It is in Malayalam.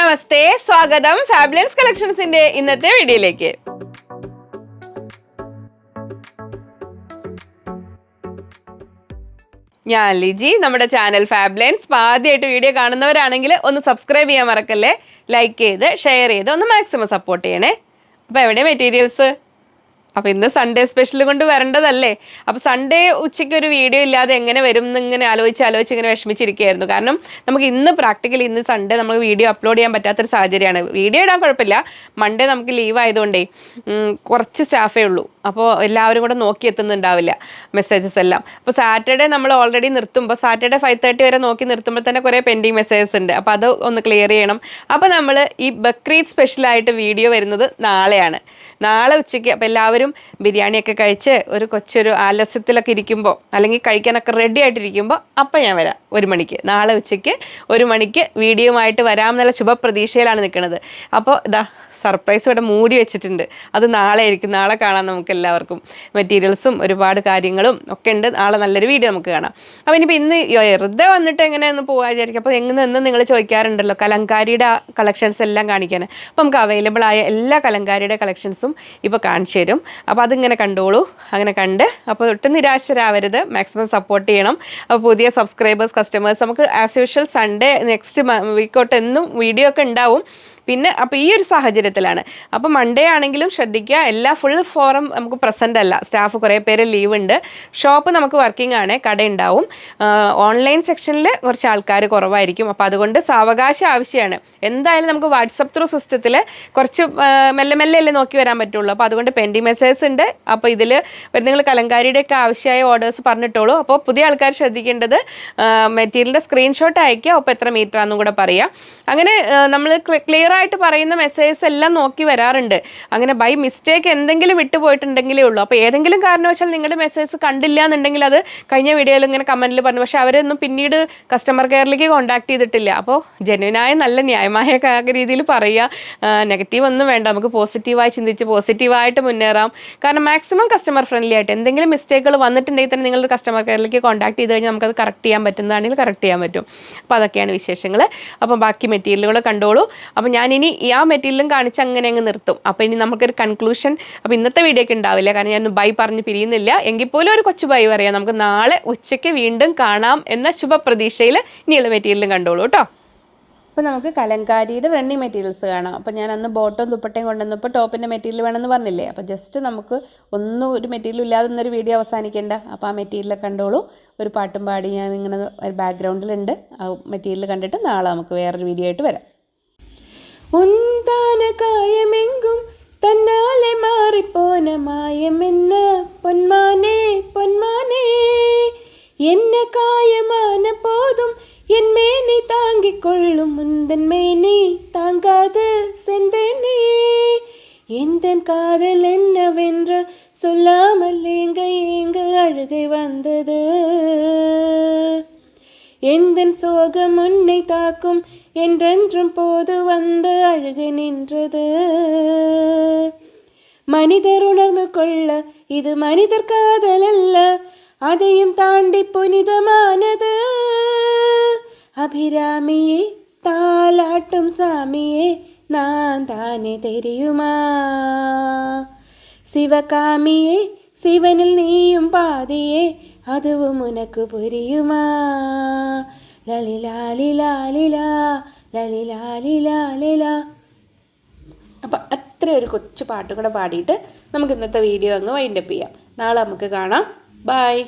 നമസ്തേ സ്വാഗതം ഫാബുലൻസ് കളക്ഷൻസിന്റെ ഇന്നത്തെ വീഡിയോയിലേക്ക്. ഞാൻ ലിജി നമ്മുടെ ചാനൽ ഫാബ്ലൈൻസ് ആദ്യമായിട്ട് വീഡിയോ കാണുന്നവരാണെങ്കിൽ ഒന്ന് സബ്സ്ക്രൈബ് ചെയ്യാൻ മറക്കല്ലേ? ലൈക്ക് ചെയ്ത് ഷെയർ ചെയ്ത് ഒന്ന് മാക്സിമം സപ്പോർട്ട് ചെയ്യണേ. അപ്പോൾ എവിടെ മെറ്റീരിയൽസ് അപ്പോൾ ഇന്ന് സൺഡേ സ്പെഷ്യൽ കൊണ്ട് വരേണ്ടതല്ലേ? അപ്പോൾ സൺഡേ ഉച്ചയ്ക്ക് ഒരു വീഡിയോ ഇല്ലാതെ എങ്ങനെ വരും എന്നിങ്ങനെ ആലോചിച്ച് ആലോചിച്ച് ഇങ്ങനെ വിഷമിച്ചിരിക്കുകയായിരുന്നു. കാരണം നമുക്ക് ഇന്ന് പ്രാക്ടിക്കലി ഇന്ന് സൺഡേ നമുക്ക് വീഡിയോ അപ്ലോഡ് ചെയ്യാൻ പറ്റാത്തൊരു സാഹചര്യമാണ്. വീഡിയോ ഇടാൻ കുഴപ്പമില്ല. മൺഡേ നമുക്ക് ലീവ് ആയതുകൊണ്ടേ കുറച്ച് സ്റ്റാഫേ ഉള്ളൂ. അപ്പോൾ എല്ലാവരും കൂടെ നോക്കി എത്തുന്നുണ്ടാവില്ല മെസ്സേജസ് എല്ലാം. അപ്പോൾ സാറ്റർഡേ നമ്മൾ ഓൾറെഡി നിർത്തുമ്പോൾ സാറ്റർഡേ ഫൈവ് തേർട്ടി വരെ നോക്കി നിർത്തുമ്പോൾ തന്നെ കുറേ പെൻഡിങ് മെസ്സേജസ് ഉണ്ട്. അപ്പോൾ അത് ഒന്ന് ക്ലിയർ ചെയ്യണം. അപ്പോൾ നമ്മൾ ഈ ബക്രീദ് സ്പെഷ്യലായിട്ട് വീഡിയോ വരുന്നത് നാളെയാണ്. നാളെ ഉച്ചയ്ക്ക് അപ്പോൾ എല്ലാവരും ബിരിയാണിയൊക്കെ കഴിച്ച് ഒരു കൊച്ചൊരു ആലസ്യത്തിലൊക്കെ ഇരിക്കുമ്പോൾ അല്ലെങ്കിൽ കഴിക്കാനൊക്കെ റെഡി ആയിട്ടിരിക്കുമ്പോൾ അപ്പം ഞാൻ വരാം ഒരു മണിക്ക്. നാളെ ഉച്ചയ്ക്ക് ഒരു മണിക്ക് ആയിട്ട് വരാം എന്നുള്ള ശുഭപ്രതീക്ഷയിലാണ് നിൽക്കുന്നത്. അപ്പോൾ ഇതാ സർപ്രൈസ് ഇവിടെ മൂടി വെച്ചിട്ടുണ്ട്. അത് നാളെ ആയിരിക്കും. നാളെ കാണാം നമുക്ക് എല്ലാവർക്കും. മെറ്റീരിയൽസും ഒരുപാട് കാര്യങ്ങളും ഒക്കെ ഉണ്ട്. നാളെ നല്ലൊരു വീഡിയോ നമുക്ക് കാണാം. അപ്പോൾ ഇനിയിപ്പോൾ ഇന്ന് വെറുതെ വന്നിട്ട് എങ്ങനെയൊന്ന് പോകാൻ വിചാരിക്കും. അപ്പോൾ എങ്ങനെ എന്ന് നിങ്ങൾ ചോദിക്കാറുണ്ടല്ലോ കലങ്കാരിയുടെ കളക്ഷൻസ് എല്ലാം കാണിക്കാൻ. അപ്പോൾ നമുക്ക് അവൈലബിൾ ആയ എല്ലാ കലങ്കാരിയുടെ കളക്ഷൻസും ഇപ്പോൾ കാണിച്ചു തരും. അപ്പോൾ അതിങ്ങനെ കണ്ടോളൂ. അങ്ങനെ കണ്ട് അപ്പോൾ ഒട്ടും നിരാശരാവരുത്. മാക്സിമം സപ്പോർട്ട് ചെയ്യണം. അപ്പോൾ പുതിയ സബ്സ്ക്രൈബേഴ്സ് കസ്റ്റമേഴ്സ് നമുക്ക് as usual Sunday next week തൊട്ട് എന്നും വീഡിയോ ഒക്കെ ഉണ്ടാവും. പിന്നെ അപ്പോൾ ഈ ഒരു സാഹചര്യത്തിലാണ്. അപ്പോൾ മൺഡേ ആണെങ്കിലും ശ്രദ്ധിക്കുക. എല്ലാ ഫുൾ ഫോറം നമുക്ക് പ്രസന്റ് അല്ല. സ്റ്റാഫ് കുറേ പേര് ലീവ് ഉണ്ട്. ഷോപ്പ് നമുക്ക് വർക്കിംഗ് ആണ്. കട ഉണ്ടാവും. ഓൺലൈൻ സെക്ഷനിൽ കുറച്ച് ആൾക്കാർ കുറവായിരിക്കും. അപ്പോൾ അതുകൊണ്ട് സാവകാശം ആവശ്യമാണ് എന്തായാലും നമുക്ക് വാട്സപ്പ് ത്രൂ സിസ്റ്റത്തിൽ കുറച്ച് മെല്ലെ മെല്ലെ അല്ലേ നോക്കി വരാൻ പറ്റുള്ളൂ. അപ്പോൾ അതുകൊണ്ട് പെൻഡിങ് മെസ്സേജ് ഉണ്ട്. അപ്പോൾ ഇതിൽ നിങ്ങൾ കലങ്കാരിയുടെ ഒക്കെ ആവശ്യമായ ഓർഡേഴ്സ് പറഞ്ഞിട്ടോളൂ. അപ്പോൾ പുതിയ ആൾക്കാർ ശ്രദ്ധിക്കേണ്ടത് മെറ്റീരിയലിന്റെ സ്ക്രീൻഷോട്ട് അയക്കുക അപ്പോൾ എത്ര മീറ്റർ ആണെന്നും കൂടെ പറയാം. അങ്ങനെ നമ്മൾ ക്ലിയർ ആയിട്ട് പറയുന്ന മെസ്സേജസ് എല്ലാം നോക്കി വരാറുണ്ട്. അങ്ങനെ ബൈ മിസ്റ്റേക്ക് എന്തെങ്കിലും വിട്ടുപോയിട്ടുണ്ടെങ്കിലേ ഉള്ളൂ. അപ്പോൾ ഏതെങ്കിലും കാരണവശാൽ നിങ്ങളുടെ മെസ്സേജസ് കണ്ടില്ല എന്നുണ്ടെങ്കിൽ അത് കഴിഞ്ഞ വീഡിയോയിൽ ഇങ്ങനെ കമന്റിൽ പറഞ്ഞു. പക്ഷേ അവരൊന്നും പിന്നീട് കസ്റ്റമർ കെയറിലേക്ക് കോൺടാക്ട് ചെയ്തിട്ടില്ല. അപ്പോൾ ജനുവിനായ നല്ല ന്യായമായ രീതിയിൽ പറയുക. നെഗറ്റീവ് ഒന്നും വേണ്ട. നമുക്ക് പോസിറ്റീവായി ചിന്തിച്ച് പോസിറ്റീവായിട്ട് മുന്നേറാം. കാരണം മാക്സിമം കസ്റ്റമർ ഫ്രണ്ട്ലി ആയിട്ട് എന്തെങ്കിലും മിസ്റ്റേക്കുകൾ വന്നിട്ടുണ്ടെങ്കിൽ തന്നെ നിങ്ങൾ കസ്റ്റമർ കെയറിലേക്ക് കോൺടാക്ട് ചെയ്ത് കഴിഞ്ഞാൽ നമുക്കത് കറക്റ്റ് ചെയ്യാൻ പറ്റുന്നതാണെങ്കിൽ കറക്റ്റ് ചെയ്യാൻ പറ്റും. അപ്പോൾ അതൊക്കെയാണ് വിശേഷങ്ങൾ അപ്പം ബാക്കി മെറ്റീരിയലുകൾ കണ്ടോളൂ. അപ്പോൾ ഞാനിനി ആ മെറ്റീരിയലും കാണിച്ച് അങ്ങനെ അങ്ങ് നിർത്തും. അപ്പോൾ ഇനി നമുക്കൊരു കൺക്ലൂഷൻ അപ്പോൾ ഇന്നത്തെ വീഡിയോക്ക് ഉണ്ടാവില്ല. കാരണം ഞാൻ ബൈ പറഞ്ഞ് പിരിയുന്നില്ല. എങ്കിൽ പോലും ഒരു കൊച്ചു ബൈ പറയാം. നമുക്ക് നാളെ ഉച്ചയ്ക്ക് വീണ്ടും കാണാം എന്ന ശുഭപ്രതീക്ഷയിൽ ഇനിയുള്ള മെറ്റീരിയലും കണ്ടോളൂ കേട്ടോ. അപ്പോൾ നമുക്ക് കലങ്കാരിയുടെ റണ്ണി മെറ്റീരിയൽസ് കാണാം. അപ്പോൾ ഞാൻ അന്ന് ബോട്ടവും ദുപ്പട്ടയും കൊണ്ടുവന്നപ്പോൾ ടോപ്പിന്റെ മെറ്റീരിയൽ വേണമെന്ന് പറഞ്ഞില്ലേ? അപ്പോൾ ജസ്റ്റ് നമുക്ക് ഒന്നും ഒരു മെറ്റീരിയൽ ഇല്ലാതെ ഒന്നൊരു വീഡിയോ അവസാനിക്കേണ്ട. അപ്പോൾ ആ മെറ്റീരിയൽ കണ്ടോളൂ. ഒരു പാട്ടും പാടി ഞാൻ ഇങ്ങനെ ഒരു ബാക്ക്ഗ്രൗണ്ടിലുണ്ട് ആ മെറ്റീരിയൽ കണ്ടിട്ട് നാളെ നമുക്ക് വേറൊരു വീഡിയോ ആയിട്ട് വരാം. உந்தான காயமெங்கும் தன்னாலே மாறிப்போன மாயம் என்ன பொன்மானே பொன்மானே என்ன காயமான போதும் என் மேனை தாங்கிக் கொள்ளும் முந்தன் மேனை தாங்காது செந்தேனே. எந்த காதல் என்னவென்று சொல்லாமல் எங்க எங்க அழுகை வந்தது? எந்தன் சோகம் உன்னை தாக்கும்? என்றென்றும் போது வந்து அழுகை நின்றது. மனிதர் உணர்ந்து கொள்ள இது மனிதர் காதல் அல்ல. அதையும் தாண்டி புனிதமானது. அபிராமியே தாலாட்டும் சாமியே நான் தானே தெரியுமா? சிவகாமியே சிவனில் நீயும் பாதியே അതുവും ഉനക്ക് പൊരിയുമാ. ലലിലാലിലാലിലാ ലലിലാലിലാലിലാ. അപ്പം അത്രയും ഒരു കൊച്ചു പാട്ടും കൂടെ പാടിയിട്ട് നമുക്ക് ഇന്നത്തെ വീഡിയോ അങ്ങ് വൈൻഡപ്പ് ചെയ്യാം. നാളെ നമുക്ക് കാണാം. ബൈ